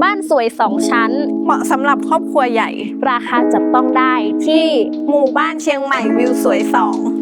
บ้านสวย 2 ชั้น เหมาะสำหรับครอบครัวใหญ่ ราคาจับต้องได้ที่หมู่บ้านเชียงใหม่วิวสวย 2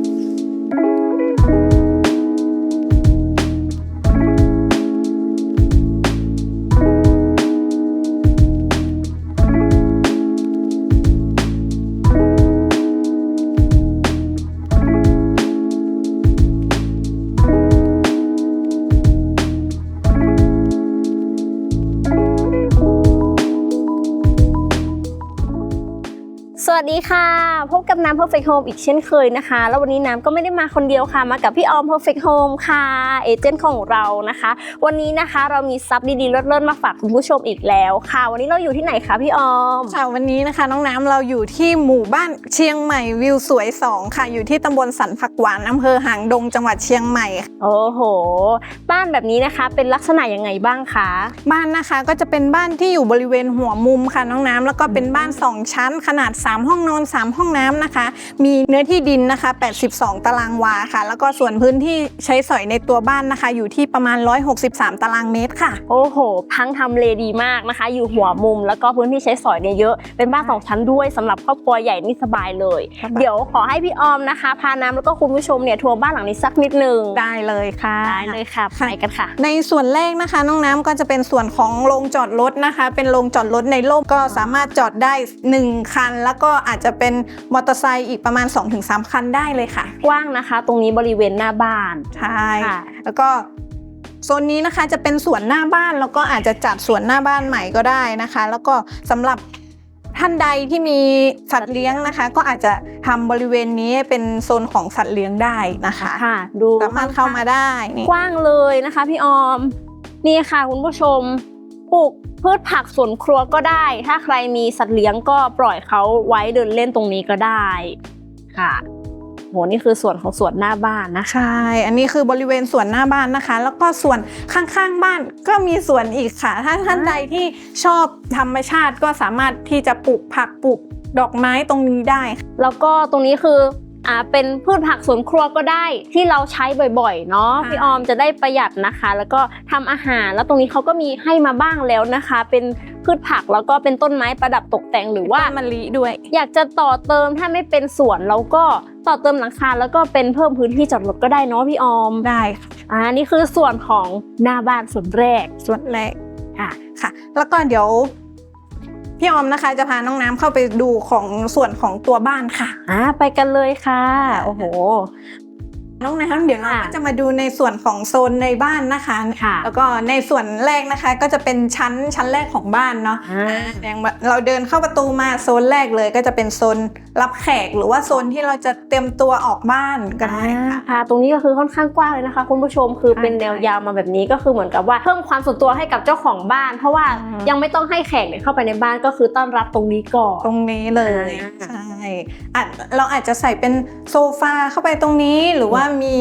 วัสดีค่ะ พบกับน้ำ Perfect Home อีกเช่นเคยนะคะ แล้ววันนี้น้ำก็ไม่ได้มาคนเดียวค่ะมากับพี่ออม Perfect Home ค่ะเอเจนต์ของเรานะคะ วันนี้นะคะเรามีซับดีๆเลิศๆมาฝากคุณผู้ชมอีกแล้วค่ะ วันนี้เราอยู่ที่ไหนคะพี่ออมค่ะวันนี้นะคะ น้องน้ำเราอยู่ที่หมู่บ้านเชียงใหม่วิวสวยสองค่ะ อยู่ที่ตำบลสันผักหวานอำเภอหางดงจังหวัดเชียงใหม่ค่ะโอ้โห บ้านแบบนี้นะคะเป็นลักษณะยังไงบ้างคะบ้านนะคะก็จะเป็นบ้านที่อยู่บริเวณหัวมุมค่ะน้องน้ำแล้วก็เป็นบ้าน 2 ชั้นขนาด3ห้องนอน 3 ห้องน้ำนะคะ มีเนื้อที่ดินนะคะ 82 ตารางวาค่ะ แล้วก็ส่วนพื้นที่ใช้สอยในตัวบ้านนะคะ อยู่ที่ประมาณ 163 ตารางเมตรค่ะ โอ้โห ทั้งทำเลดีมากนะคะ อยู่หัวมุม แล้วก็พื้นที่ใช้สอยเนี่ยเยอะ เป็นบ้านสองชั้นด้วยสำหรับครอบครัวใหญ่นี่สบายเลยสบายเดี๋ยวขอให้พี่ออมนะคะ พาน้ำแล้วก็คุณผู้ชมเนี่ยทัวร์บ้านหลังนี้สักนิดนึงได้เลยค่ะได้เลยค่ะค่ะไปกันค่ะ ในส่วนแรกนะคะ น้องน้ำก็จะเป็นส่วนของโรงจอดรถนะคะ เป็นโรงจอดรถในร่มก็สามารถจอดได้ 1 คันแล้วก็อาจจะเป็นมอเตอร์ไซค์อีกประมาณ 2-3 คันได้เลยค่ะ กว้างนะคะ ตรงนี้บริเวณหน้าบ้านใช่ค่ะแล้วก็โซนนี้นะคะจะเป็นสวนหน้าบ้านแล้วก็อาจจะจัดสวนหน้าบ้านใหม่ก็ได้นะคะ แล้วก็สำหรับท่านใดที่มีสัตว์เลี้ยงนะคะ ก็อาจจะทำบริเวณนี้เป็นโซนของสัตว์เลี้ยงได้นะคะค่ะ ดูสามารถเข้ามาได้นี่กว้างเลยนะคะ พี่ออม นี่ค่ะคุณผู้ชมปลูก พืชผักสวนครัวก็ได้ ถ้าใครมีสัตว์เลี้ยงก็ปล่อยเขาไว้เดินเล่นตรงนี้ก็ได้ค่ะโหนี่คือส่วนของสวนหน้าบ้านนะคะใช่ อันนี้คือบริเวณสวนหน้าบ้านนะคะ แล้วก็ส่วนข้างๆบ้านก็มีสวนอีกค่ะ ถ้าท่านใดที่ชอบธรรมชาติก็สามารถที่จะปลูกผักปลูกดอกไม้ตรงนี้ได้ค่ะแล้วก็ตรงนี้คือ อ่าเป็นพืชผักสวนครัวก็ได้ที่เราใช้บ่อยๆเนาะพี่ออมจะได้ประหยัดนะคะ แล้วก็ทำอาหารแล้วตรงนี้เขาก็มีให้มาบ้างแล้วนะคะ เป็นพืชผักแล้วก็เป็นต้นไม้ประดับตกแต่งหรือว่าต้นมะลิด้วย อยากจะต่อเติมถ้าไม่เป็นสวนเราก็ต่อเติมหลังคาแล้วก็เป็นเพิ่มพื้นที่จอดรถก็ได้เนาะพี่ออมได้ค่ะอ่านี่คือส่วนของหน้าบ้านส่วนแรกส่วนแรกค่ะค่ะ แล้วก็เดี๋ยว พี่ออมนะคะจะพาน้องน้ำเข้าไปดูของส่วนของตัวบ้านค่ะ อ่าไปกันเลยค่ะ โอ้โห น้องน้ำเดี๋ยวเราค่ะก็จะมาดูในส่วนของโซนในบ้านนะคะ ค่ะแล้วก็ในส่วนแรกนะคะก็จะเป็นชั้นชั้นแรกของบ้านเนาะอ่าอย่างแบบเราเดินเข้าประตูมาโซนแรกเลยก็จะเป็นโซนรับแขกหรือว่าโซนที่เราจะเตรียมตัวออกบ้านก็ได้ค่ะค่ะ ตรงนี้ก็คือค่อนข้างกว้างเลยนะคะ คุณผู้ชมคือใช่เป็นแนวยาวมาแบบนี้ก็คือเหมือนกับว่าเพิ่มความส่วนตัวให้กับเจ้าของบ้าน เพราะว่าอืมยังไม่ต้องให้แขกเนี่ยเข้าไปในบ้านก็คือต้อนรับตรงนี้ก่อนตรงนี้เลยอ่าใช่อาจเราอาจจะใส่เป็นโซฟาเข้าไปตรงนี้หรือว่ามี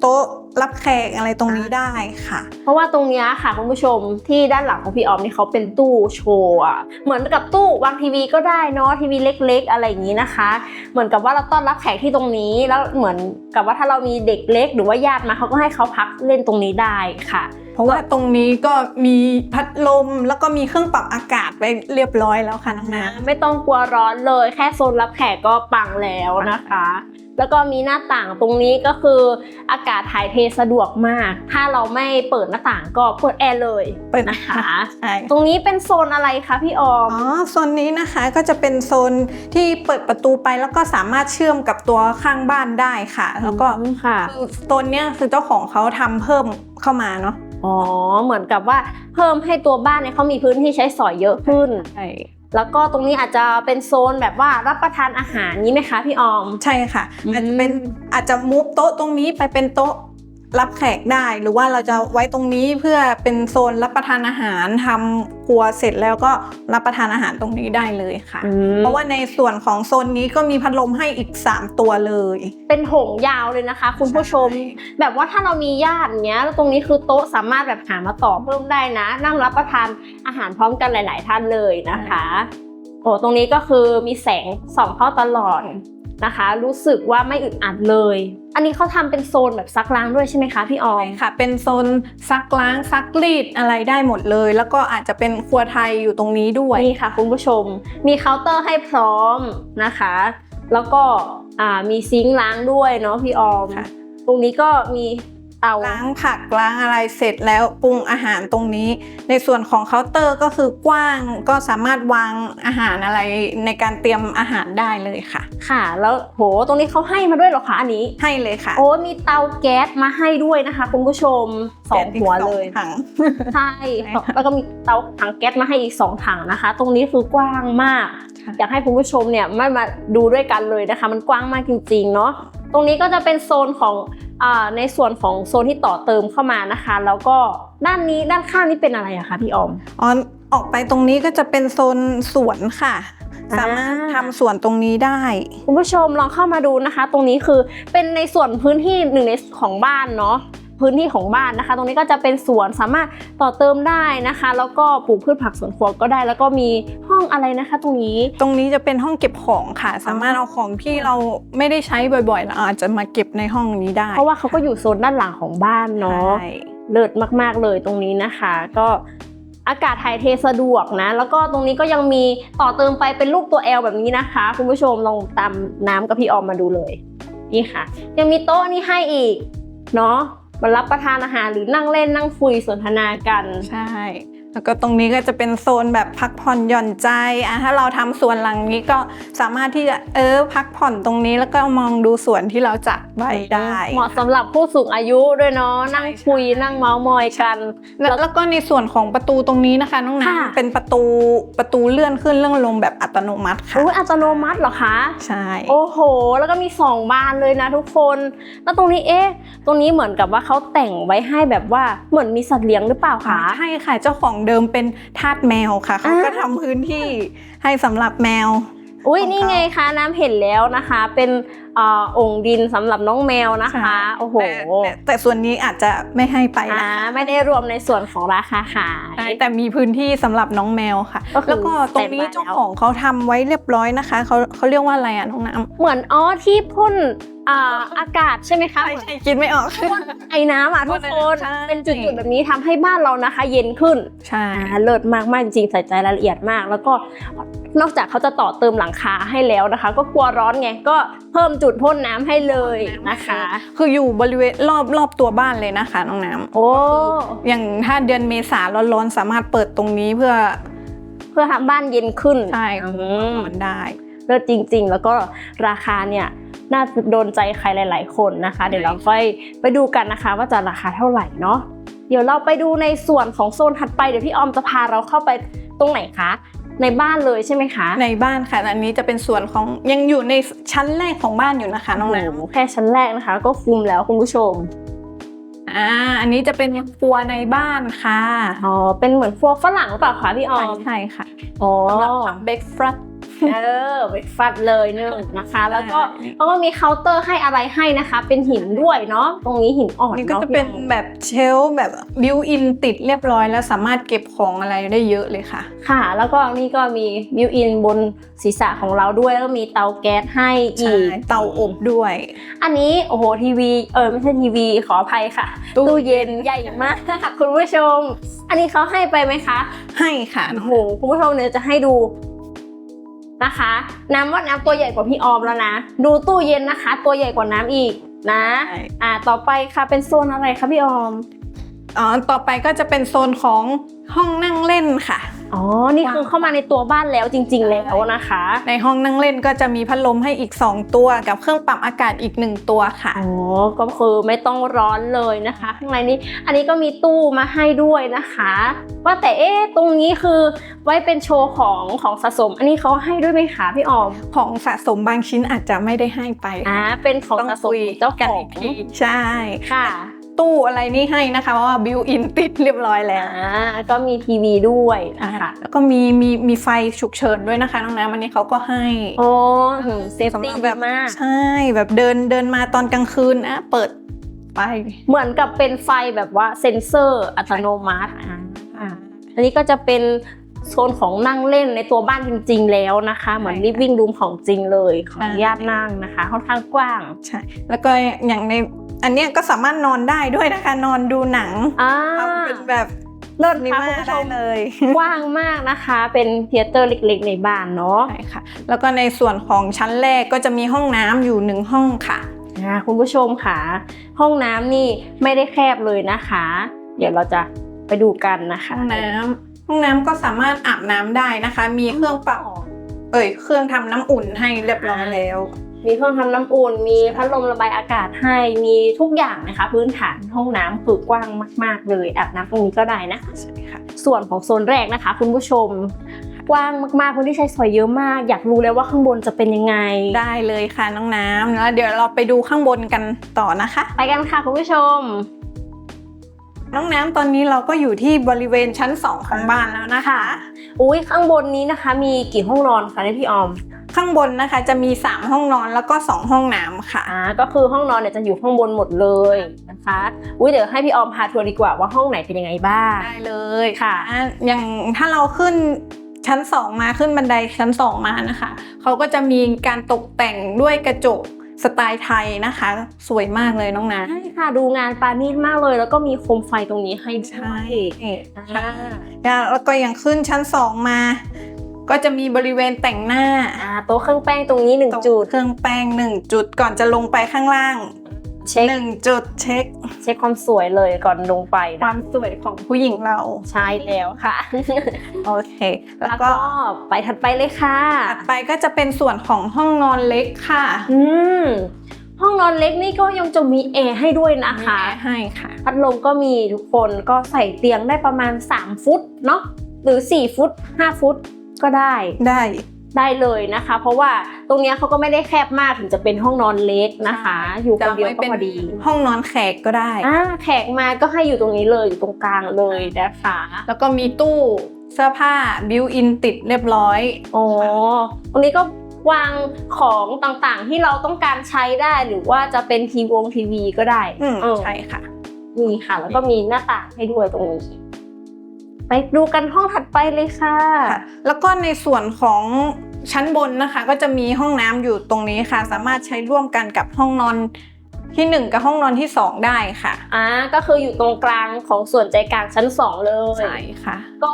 โต๊ะ รับแขกอะไรตรงนี้ได้ค่ะ เพราะว่าตรงเนี้ยค่ะคุณผู้ชมที่ด้านหลังของพี่ออมนี่เขาเป็นตู้โชว์อะเหมือนกับตู้วางทีวีก็ได้เนาะทีวีเล็ก ๆ อะไรอย่างนี้นะคะ เหมือนกับว่าเราต้อนรับแขกที่ตรงนี้ แล้วเหมือนกับว่าถ้าเรามีเด็กเล็ก หรือว่าญาติมาเขาก็ให้เขาพักเล่นตรงนี้ได้ค่ะเพราะว่าตรงนี้ก็มีพัดลมแล้วก็มีเครื่องปรับอากาศไว้เรียบร้อยแล้วค่ะน้องน้ไม่ต้องกลัวร้อนเลย แค่โซนรับแขกก็ปังแล้วนะคะ แล้วก็มีหน้าต่างตรงนี้ก็คืออากาศถ่ายเทสะดวกมาก ถ้าเราไม่เปิดหน้าต่างก็เปิดแอร์เลยำเปิดนะคะใช่ตรงนี้เป็นโซนอะไรคะพี่ออม อ๋อ โซนนี้นะคะก็จะเป็นโซนที่เปิดประตูไปแล้วก็สามารถเชื่อมกับตัวข้างบ้านได้ค่ะ แล้วก็ค่ะคือโซนเนี้ยคือเจ้าของเขาทำเพิ่มเข้ามาเนาะ อ๋อ เหมือนกับว่าเพิ่มให้ตัวบ้านเนี่ยเขามีพื้นที่ใช้สอยเยอะขึ้น ใช่ แล้วก็ตรงนี้อาจจะเป็นโซนแบบว่ารับประทานอาหารนี้ไหมคะพี่ออม ใช่ค่ะอืมอาจจะเป็นอาจจะมูฟโต๊ะตรงนี้ไปเป็นโต๊ะ รับแขกได้ หรือว่าเราจะไว้ตรงนี้เพื่อเป็นโซนรับประทานอาหารทำครัวเสร็จแล้วก็รับประทานอาหารตรงนี้ได้เลยค่ะ เพราะว่าในส่วนของโซนนี้ก็มีพัดลมให้อีก 3 ตัวเลย เป็นโถงยาวเลยนะคะ คุณผู้ชมใช่แบบว่าถ้าเรามีญาติอย่างเงี้ยแล้วตรงนี้คือโต๊ะสามารถแบบหามาต่อเพิ่มได้นะ นั่งรับประทานอาหารพร้อมกันหลาย ๆ ท่านเลยนะคะโอ้ตรงนี้ก็คือมีแสงส่องเข้าตลอด นะคะ รู้สึกว่าไม่อึดอัดเลย อันนี้เขาทำเป็นโซนแบบซักล้างด้วยใช่ไหมคะพี่ออมใช่ค่ะ เป็นโซนซักล้างซักรีดอะไรได้หมดเลย แล้วก็อาจจะเป็นครัวไทยอยู่ตรงนี้ด้วยนี่ค่ะ คุณผู้ชม มีเคาน์เตอร์ให้พร้อมนะคะ แล้วก็อ่ามีซิงค์ล้างด้วยเนาะพี่ออมค่ะตรงนี้ก็มี เตาล้างผักล้างอะไรเสร็จแล้วปรุงอาหารตรงนี้ ในส่วนของเคาน์เตอร์ก็คือกว้างก็สามารถวางอาหารอะไรในการเตรียมอาหารได้เลยค่ะ ค่ะ แล้วโหตรงนี้เขาให้มาด้วยเหรอคะอันนี้ให้เลยค่ะ โอ้มีเตาแก๊สมาให้ด้วยนะคะคุณผู้ชมสองหัวเลยสองถังใช่ใช่ค่ะแล้วก็มีเตาถังแก๊สมาให้อีกสองถังนะคะ ตรงนี้คือกว้างมาก อยากให้คุณผู้ชมเนี่ยมามาดูด้วยกันเลยนะคะ มันกว้างมากจริงๆเนาะตรงนี้ก็จะเป็นโซนของอา ในส่วนของโซนที่ต่อเติมเข้ามานะคะ แล้วก็ด้านนี้ด้านข้างนี่เป็นอะไรอะคะพี่ออมอ๋อออกไปตรงนี้ก็จะเป็นโซนสวนค่ะอ่าสามารถทำสวนตรงนี้ได้ คุณผู้ชมลองเข้ามาดูนะคะ ตรงนี้คือเป็นในส่วนพื้นที่หนึ่งในของบ้านเนาะ พื้นที่ของบ้านนะคะ ตรงนี้ก็จะเป็นสวนสามารถต่อเติมได้นะคะ แล้วก็ปลูกพืชผักสวนครัวก็ได้ แล้วก็มีห้องอะไรนะคะ ตรงนี้ ตรงนี้จะเป็นห้องเก็บของค่ะ สามารถเอาของที่เราไม่ได้ใช้บ่อยๆเราอาจจะมาเก็บในห้องนี้ได้ เพราะว่าเขาก็อยู่โซนด้านหลังของบ้านเนาะใช่เลิศมากๆเลยตรงนี้นะคะ ก็อากาศถ่ายเทสะดวกนะ แล้วก็ตรงนี้ก็ยังมีต่อเติมไปเป็นรูปตัว L แบบนี้นะคะ คุณผู้ชมลองตามน้ำกับพี่ออมมาดูเลย นี่ค่ะ ยังมีโต๊ะนี่ให้อีก เนาะ มารับประทานอาหารหรือนั่งเล่นนั่งคุยสนทนากัน ใช่ แล้วก็ตรงนี้ก็จะเป็นโซนแบบพักผ่อนหย่อนใจอะถ้าเราทำสวนหลังนี้ก็สามารถที่จะเออพักผ่อนตรงนี้แล้วก็มองดูสวนที่เราจัดไว้ได้ เหมาะสำหรับผู้สูงอายุด้วยเนาะนั่งคุยนั่งเมาส์มอยกัน แล้วแล้วก็ในส่วนของประตูตรงนี้นะคะน้องค่ะน้ำเป็นประตูประตูเลื่อนขึ้นเลื่อนลงแบบอัตโนมัติค่ะโอ้ยอัตโนมัติเหรอคะใช่โอ้โห แล้วก็มีสองบานเลยนะทุกคน แล้วตรงนี้เอ๊ะตรงนี้เหมือนกับว่าเขาแต่งไว้ให้แบบว่าเหมือนมีสัตว์เลี้ยงหรือเปล่าคะใช่ค่ะเจ้าของเดิมเป็นทาสแมวค่ะ เขาก็อ่าทำพื้นที่ให้สำหรับแมว อุ้ยของเขานี่นี่ไงคะน้ำเห็นแล้วนะคะ เป็นเอ่อองค์ดินสำหรับน้องแมวนะคะโอ้โหแต่แต่แต่ส่วนนี้อาจจะไม่ให้ไปอ่านะไม่ได้รวมในส่วนของราคาขายใช่แต่มีพื้นที่สำหรับน้องแมวค่ะก็คือแล้วก็ตรงนี้เต็มแล้วเจ้าของเขาทำไว้เรียบร้อยนะคะเขาเขาเรียกว่าอะไรอะน้องน้เหมือนอ๋อที่พ่นอ่าอากาศใช่ไหมคะำใช่ใช่คิดไม่ออกพ่นไอ้น้ำอะทุกคนใช่เป็นจุดๆแบบนี้ทำให้บ้านเรานะคะ เย็นขึ้นใช่อ่าเลิศมากมากๆจริงๆใส่ใจรายละเอียดมาก แล้วก็นอกจากเขาจะต่อเติมหลังคาให้แล้วนะคะ ก็กลัวร้อนไงก็เพิ่มจุดพ่นน้ำให้เลยนะคะ คืออยู่บริเวณรอบรอบตัวบ้านเลยนะคะน้องน้ำโอ้อย่างถ้าเดือนเมษาร้อนๆสามารถเปิดตรงนี้เพื่อ เพื่อทำบ้านเย็นขึ้นใช่อืมมันได้เลิศจริง ๆ แล้วก็ราคาเนี่ยน่าโดนใจใครหลาย ๆ คนนะคะ เดี๋ยวเราไปไปดูกันนะคะ ว่าจะราคาเท่าไหร่เนาะเดี๋ยวเราไปดูในส่วนของโซนถัดไปเดี๋ยวพี่ออมจะพาเราเข้าไปตรงไหนคะ ในบ้านเลยใช่ไหมคะในบ้านค่ะ อันนี้จะเป็นส่วนของยังอยู่ในชั้นแรกของบ้านอยู่นะคะน้องน้โโหแค่ชั้นแรกนะคะ ก็คุ้มแล้วคุณผู้ชมำอ่าอันนี้จะเป็นครัวในบ้านค่ะอ๋อเป็นเหมือนพวกฝรั่งหรือเปล่าคะพี่ออใช่มใช่ค่ะอ๋อสำหรับทำเบรกฟาสต์ เออไปฟัดเลยเนึงนะคะ แล้วก็เขาก็มีเคาน์เตอร์ให้อะไรให้นะคะ เป็นหินด้วยเนาะตรงนี้หินอ่อนนี่ก็เนาะจะเป็นพี่ออมแบบเชลฟ์แบบบิวอินติดเรียบร้อย แล้วสามารถเก็บของอะไรได้เยอะเลยค่ะ ค่ะ แล้วก็นี่ก็มีบิวอินบนศีรษะของเราด้วยแล้วก็มีเตาแก๊สให้ใช่อีกเตาอบด้วย อันนี้โอ้โหทีวีเออไม่ใช่ทีวีขออภัยค่ะ ตู้ตู้เย็นใหญ่มากคุณผู้ชม อันนี้เขาให้ไปไหมคะ ให้ค่ะโอ้โหคุณผู้ชมเนี่ยจะให้ดู นะคะน้ำว่าน้ำตัวใหญ่กว่าพี่ออมแล้วนะ ดูตู้เย็นนะคะ ตัวใหญ่กว่าน้ำอีกนะ ใช่ อ่าต่อไปค่ะเป็นโซนอะไรคะพี่ออม อ๋อ ต่อไปก็จะเป็นโซนของห้องนั่งเล่นค่ะ อ๋อ นี่คือเข้ามาในตัวบ้านแล้วจริง ๆ แล้วนะคะ ในห้องนั่งเล่นก็จะมีพัดลมให้อีก 2 ตัว กับเครื่องปรับอากาศอีก 1 ตัวค่ะอ๋อก็คือไม่ต้องร้อนเลยนะคะข้างในนี้อันนี้ก็มีตู้มาให้ด้วยนะคะ ว่าแต่เอ๊ะตรงนี้คือไว้เป็นโชว์ของของสะสม อันนี้เขาให้ด้วยไหมคะพี่ออมของสะสมบางชิ้นอาจจะไม่ได้ให้ไปอ่าเป็นของต้องสะสมคุยเจ้ากันขออีงกทีใช่ค่ะ ตู้อะไรนี่ให้นะคะ เพราะว่าบิวอินติดเรียบร้อยแล้วอ่าก็มีทีวีด้วยนะคะแล้วก็มีมีมีไฟฉุกเฉินด้วยนะคะน้องน้ำอันนี้เขาก็ให้โอ้เซฟสำหตี้รับแบแบบบมากใช่แบบเดินเดินมาตอนกลางคืนนะเปิดไฟเหมือนกับเป็นไฟแบบว่าเซ็นเซอร์อัตโนมัติอ่าอันนี้ก็จะเป็นโซนของนั่งเล่นในตัวบ้านจริง ๆ แล้วนะคะ เหมือนใช่ค่ะ living room ของจริงเลย ขออนุญาตใช่นั่งนะคะค่อนข้างกว้างใช่แล้วก็อย่างใน อันเนี้ยก็สามารถนอนได้ด้วยนะคะ นอนดูหนังอ่า ทำเป็นแบบเลิศนิค่ะมาคุณผู้ชได้มเลยกว้างมากนะคะ เป็นเทเตอร์เล็กๆ ในบ้านเนาะใช่ค่ะ แล้วก็ในส่วนของชั้นแรกก็จะมีห้องน้ำอยู่หนึ่งห้องค่ะ อ่าคุณผู้ชมค่ะ ห้องน้ำนี่ไม่ได้แคบเลยนะคะ เดี๋ยวเราจะไปดูกันนะคะ ห้องน้ำห้องน้ำก็สามารถอาบน้ำได้นะคะ มีเครื่องปรับเอ่ยเครื่องทำน้ำอุ่นให้เรียบร้อยแล้ว มีเครื่องทำน้ำอุ่น มีพัดลมระบายอากาศให้ มีทุกอย่างนะคะ พื้นฐานห้องน้ำคือกว้างมาก ๆ เลยอาบน้ำตรงนี้ก็ได้นะใช่ค่ะส่วนของโซนแรกนะคะ คุณผู้ชมกว้างมากๆพื้นที่ใช้สอยเยอะมาก อยากรู้เลยว่าข้างบนจะเป็นยังไง ได้เลยค่ะน้องน้ำแล้วเดี๋ยวเราไปดูข้างบนกันต่อนะคะ ไปกันค่ะคุณผู้ชม น้องน้ำตอนนี้เราก็อยู่ที่บริเวณชั้น 2 ของบ้านแล้วนะคะ อุ้ยข้างบนนี้นะคะ มีกี่ห้องนอนคะเนี่ยพี่ออม ข้างบนนะคะจะมี 3 ห้องนอนแล้วก็ 2 ห้องน้ำค่ะอ่าก็คือห้องนอนเนี่ยจะอยู่ข้างบนหมดเลยนะคะอุ้ยเดี๋ยวให้พี่ออมพาทัวร์ดีกว่าว่าห้องไหนเป็นยังไงบ้างได้เลยค่ะอะอย่างถ้าเราขึ้นชั้น 2 มาขึ้นบันไดชั้น 2 มานะคะ เขาก็จะมีการตกแต่งด้วยกระจก สไตล์ไทยนะคะ สวยมากเลยน้องน้ใช่ค่ะดูงานปานีตมากเลย แล้วก็มีโคมไฟตรงนี้ให้ำด้ใช่วยอ่าแล้วก็ยังขึ้นชั้น2มา ก็จะมีบริเวณแต่งหน้าอ่าโต๊ะเครื่องแป้งตรงนี้หนึ่งจุดเครื่องแป้งหนึ่งจุดก่อนจะลงไปข้างล่าง เช็คหนึ่งจุดเช็ค เช็คความสวยเลยก่อนลงไปคนะวามสวยของผู้หญิงเรา ใช่แล้วค่ะ โอเค แล้แล้ววก็ก็ไปถัดไปเลยค่ะ ถัดไปก็จะเป็นส่วนของห้องนอนเล็กค่ะอืม ห้องนอนเล็กนี่ก็ยังจะมีแอร์ให้ด้วยนะมีคะ แอร์ให้ค่ะ พัดลมก็มีทุกคนก็ใส่เตียงได้ประมาณ 3 ฟุตเนาะหรือ 4 ฟุต 5 ฟุตก็ได้ ได้ ได้เลยนะคะ เพราะว่าตรงเนี้ยเขาก็ไม่ได้แคบมากถึงจะเป็นห้องนอนเล็กนะคะ อยู่คนเดียวจะก็ไว้พอดี ห้องนอนแขกก็ได้อ่าแขกมาก็ให้อยู่ตรงนี้เลยอยู่ตรงกลางเลยนะคะแล้วก็มีตู้เสื้อผ้าบิวอินติดเรียบร้อยอ๋อตรงนี้ก็วางของต่างๆ ที่เราต้องการใช้ได้หรือว่าจะเป็นทีวงทีวีก็ได้อืมเออใช่ค่ะ มีค่ะ แล้วก็มีหน้าต่างให้ด้วยตรงนี้ ไปดูกันห้องถัดไปเลยค่ะค่ะ แล้วก็ในส่วนของชั้นบนนะคะ ก็จะมีห้องน้ำอยู่ตรงนี้ค่ะ สามารถใช้ร่วมกันกับห้องนอนที่หนึ่งกับห้องนอนที่สองได้ค่ะอ่าก็คืออยู่ตรงกลางของส่วนใจกลางชั้นสองเลยใช่ค่ะ ก็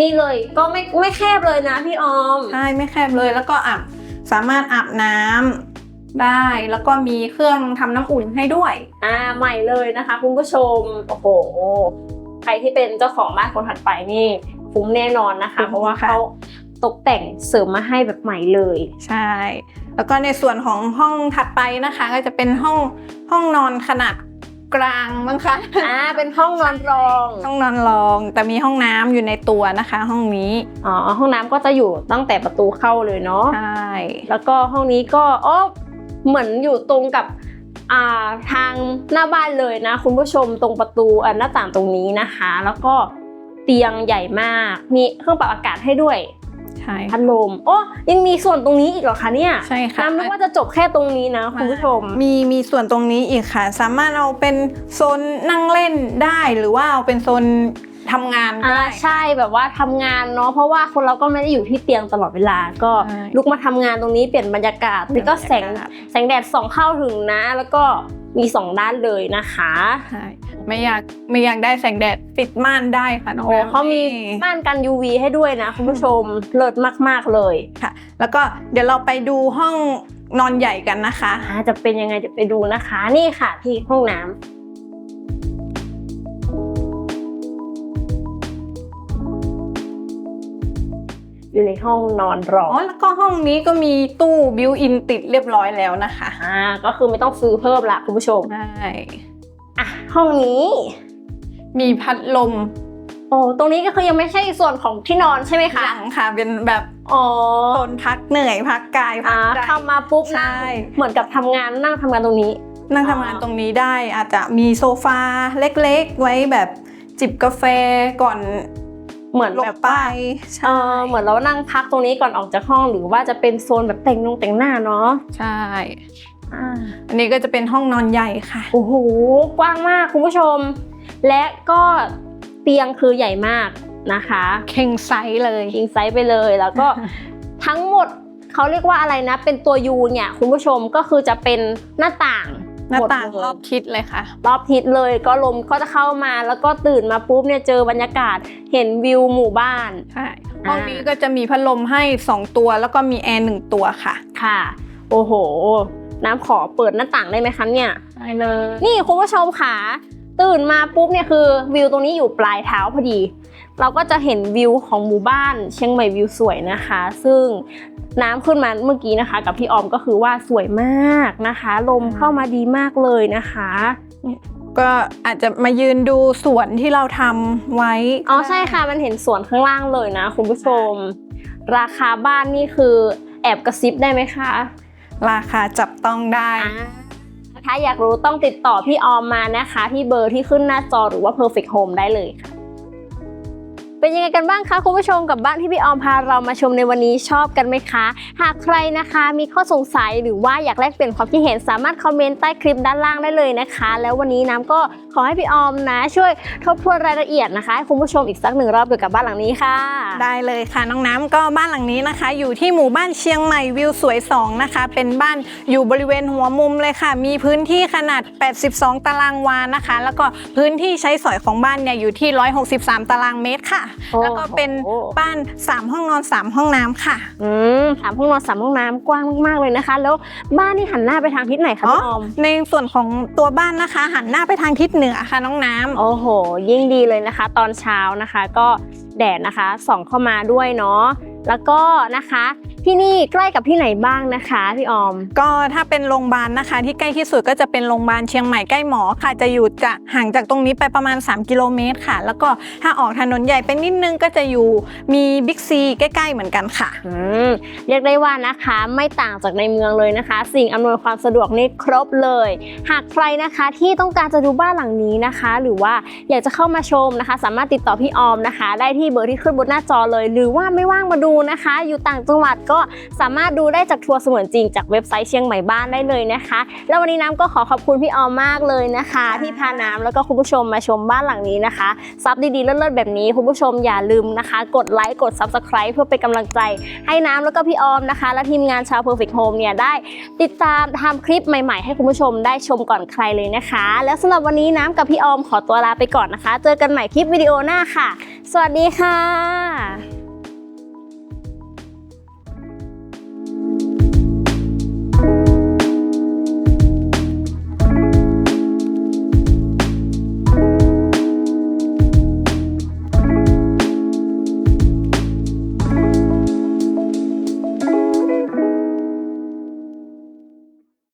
นี่เลยก็ไม่ไม่แคบเลยนะพี่ออมใช่ไม่แคบเลยแล้วก็อาบสามารถอาบน้ำได้แล้วก็มีเครื่องทำน้ำอุ่นให้ด้วย อ่าใหม่เลยนะคะ คุณผู้ชมโอ้โหใค รที่เป็นเจ้าของบ้านคนถัดไปนี่คุ้มแน่นอนนะคะคุ้มเพราะว่าค่ะเขาตกแต่งเสริมมาให้แบบใหม่เลย ใช่ แล้วก็ในส่วนของห้องถัดไปนะคะ ก็จะเป็นห้องห้องนอนขนาดกลางมั้งคะอ่าเป็นห้องนอนรอง ห้องนอนรอง แต่มีห้องน้ำอยู่ในตัวนะคะ ห้องนี้ อ๋อ ห้องน้ำก็จะอยู่ตั้งแต่ประตูเข้าเลยเนาะ ใช่ แล้วก็ห้องนี้ก็อ๋อเหมือนอยู่ตรงกับอ่า ทางหน้าบ้านเลยนะ คุณผู้ชมตรงประตูอ่าหน้าต่างตรงนี้นะคะ แล้วก็เตียงใหญ่มาก มีเครื่องปรับอากาศให้ด้วยใช่พัดลมโอ้ยังมีส่วนตรงนี้อีกเหรอคะเนี่ยใช่ค่ะน้ำนึกว่าจะจบแค่ตรงนี้นะคุณผู้ชม มีมีส่วนตรงนี้อีกค่ะ สามารถเอาเป็นโซนนั่งเล่นได้หรือว่าเอาเป็นโซน ทำงานก็อ่าได้ใช่แบบว่าทำงานเนาะเพราะว่าคนเราก็ไม่ได้อยู่ที่เตียงตลอดเวลา ก็ใช่ลุกมาทำงานตรงนี้เปลี่ยนบรรยากาศนี่ก็แสงบรรยากาศแสงแดดส่องเข้าถึงนะ แล้วก็มีสองด้านเลยนะคะใช่ไม่อยากไม่อยากได้แสงแดดปิดม่านได้ค่ะน้องโอ้แววเขามีม่านกัน UV ให้ด้วยนะคุณผู้ชมเลิศมากๆเลยค่ะ แล้วก็เดี๋ยวเราไปดูห้องนอนใหญ่กันนะคะอ่าจะเป็นยังไงจะไปดูนะคะ นี่ค่ะที่ห้องน้ำ อยู่ในห้องนอนรออ๋อแล้วก็ห้องนี้ก็มีตู้บิวอินติดเรียบร้อยแล้วนะคะอ่าก็คือไม่ต้องซื้อเพิ่มละคุณผู้ชมใช่อะห้องนี้ มีพัดลมโอ้ตรงนี้ก็คือยังไม่ใช่ส่วนของที่นอนใช่ไหมคะหลังค่ะ เป็นแบบอ๋อโซนพักเหนื่อยพักกายพัอ่ากใจเข้ามาปุ๊บใช่นั่งเหมือนกับทำงานนั่งทำงานตรงนี้ นั่งทำงานตรงนี้ได้อาจจะมีโซฟาเล็กๆ ไว้แบบจิบกาแฟก่อน เหมือนลแบงบไปว่าใช่เออเหมือนเรานั่งพักตรงนี้ก่อนออกจากห้อง หรือว่าจะเป็นโซนแบบแต่งนงแต่งหน้าเนาะใช่อ่าอันนี้ก็จะเป็นห้องนอนใหญ่ค่ะโอ้โหกว้างมากคุณผู้ชม และก็เตียงคือใหญ่มากนะคะเข่งไซส์เลยคิงไซส์ไปเลยแล้วก็ทั้งหมดเขาเรียกว่าอะไรนะ เป็นตัวยูเนี่ยคุณผู้ชมก็คือจะเป็นหน้าต่าง หน้าต่างมดเลยรอบทิศเลยค่ะ รอบทิศเลยก็ลมก็จะเข้ามาแล้วก็ตื่นมาปุ๊บเนี่ยเจอบรรยากาศเห็นวิวหมู่บ้านใช่ห้องนี้ก็จะมีพัดลมให้ 2 ตัว แล้วก็มีแอร์หนึ่งตัวค่ะ ค่ะ โอ้โห น้ำขอเปิดหน้าต่างได้ไหมคะเนี่ยได้เลย นี่คุณผู้ชมค่ะ ตื่นมาปุ๊บเนี่ยคือวิวตรงนี้อยู่ปลายเท้าพอดี เราก็จะเห็นวิวของหมู่บ้านเชียงใหม่วิวสวยนะคะ ซึ่งน้ำขึ้นมาเมื่อกี้นะคะ กับพี่ออมก็คือว่าสวยมากนะคะ ลมเข้ามาดีมากเลยนะคะก็อาจจะมายืนดูสวนที่เราทำไว้ อ๋อใช่ค่ะ มันเห็นสวนข้างล่างเลยนะ คุณผู้ชม ราคาบ้านนี่คือแอบกระซิบได้ไหมคะ ราคาจับต้องได้ถ้าอยากรู้ต้องติดต่อพี่ออมมานะคะ ที่เบอร์ที่ขึ้นหน้าจอหรือว่า perfect home ได้เลยค่ะ เป็นยังไงกันบ้างคะคุณผู้ชมกับบ้านที่พี่ออมพาเรามาชมในวันนี้ชอบกันไหมคะ หากใครนะคะมีข้อสงสัยหรือว่าอยากแลกเปลี่ยนความคิดเห็นสามารถคอมเมนต์ใต้คลิปด้านล่างได้เลยนะคะ แล้ววันนี้น้ำก็ขอให้พี่ออมนะ ช่วยทบทวนรายละเอียดนะคะให้คุณผู้ชมอีกสักหนึ่งรอบเกี่ยวกับบ้านหลังนี้ค่ะ ได้เลยค่ะน้องน้ำก็บ้านหลังนี้นะคะ อยู่ที่หมู่บ้านเชียงใหม่วิวสวย2นะคะเป็นบ้านอยู่บริเวณหัวมุมเลยค่ะ มีพื้นที่ขนาด 82 ตารางวานะคะ แล้วก็พื้นที่ใช้สอยของบ้านเนี่ยอยู่ที่ 163 ตารางเมตรค่ะแล้วก็เป็นบ้าน 3 ห้องนอน 3 ห้องน้ำค่ะ อืมสามห้องนอนสามห้องน้ำกว้างมากๆเลยนะคะ แล้วบ้านนี่หันหน้าไปทางทิศไหนคะอ๋อพี่ออม ในส่วนของตัวบ้านนะคะ หันหน้าไปทางทิศเหนือค่ะน้องน้ำ โอ้โห ยิ่งดีเลยนะคะ ตอนเช้านะคะ ก็แดดนะคะส่องเข้ามาด้วยเนาะแล้วก็นะคะ ที่นี่ใกล้กับที่ไหนบ้างนะคะพี่ออม ก็ถ้าเป็นโรงพยาบาลนะคะ ที่ใกล้ที่สุดก็จะเป็นโรงพยาบาลเชียงใหม่ใกล้หมอค่ะจะอยู่จะห่างจากตรงนี้ไปประมาณ 3 กิโลเมตรค่ะ แล้วก็ถ้าออกถนนใหญ่ไปนิดนึงก็จะอยู่มีบิ๊กซีใกล้ ๆ เหมือนกันค่ะอืมเรียกได้ว่านะคะไม่ต่างจากในเมืองเลยนะคะ สิ่งอำนวยความสะดวกนี่ครบเลย หากใครนะคะที่ต้องการจะดูบ้านหลังนี้นะคะ หรือว่าอยากจะเข้ามาชมนะคะ สามารถติดต่อพี่ออมนะคะ ได้ที่เบอร์ที่ขึ้นบนหน้าจอเลย หรือว่าไม่ว่างมาดูนะคะ อยู่ต่างจังหวัดก็สามารถดูได้จากทัวร์เสมือนจริงจากเว็บไซต์เชียงใหม่บ้านได้เลยนะคะ แล้ววันนี้น้ำก็ขอขอบคุณพี่ออมมากเลยนะคะที่พาน้ำแล้วก็คุณผู้ชมมาชมบ้านหลังนี้นะคะซับดีๆเลิศๆแบบนี้ คุณผู้ชมอย่าลืมนะคะ กดไลค์กด subscribe เพื่อเป็นกำลังใจให้น้ำแล้วก็พี่ออมนะคะ และทีมงานชาว Perfect Home เนี่ยได้ ติดตามทำคลิปใหม่ๆ ให้คุณผู้ชมได้ชมก่อนใครเลยนะคะ แล้วสำหรับวันนี้น้ำกับพี่ออมขอตัวลาไปก่อนนะคะ เจอกันใหม่คลิปวิดีโอหน้าค่ะ สวัสดีค่ะ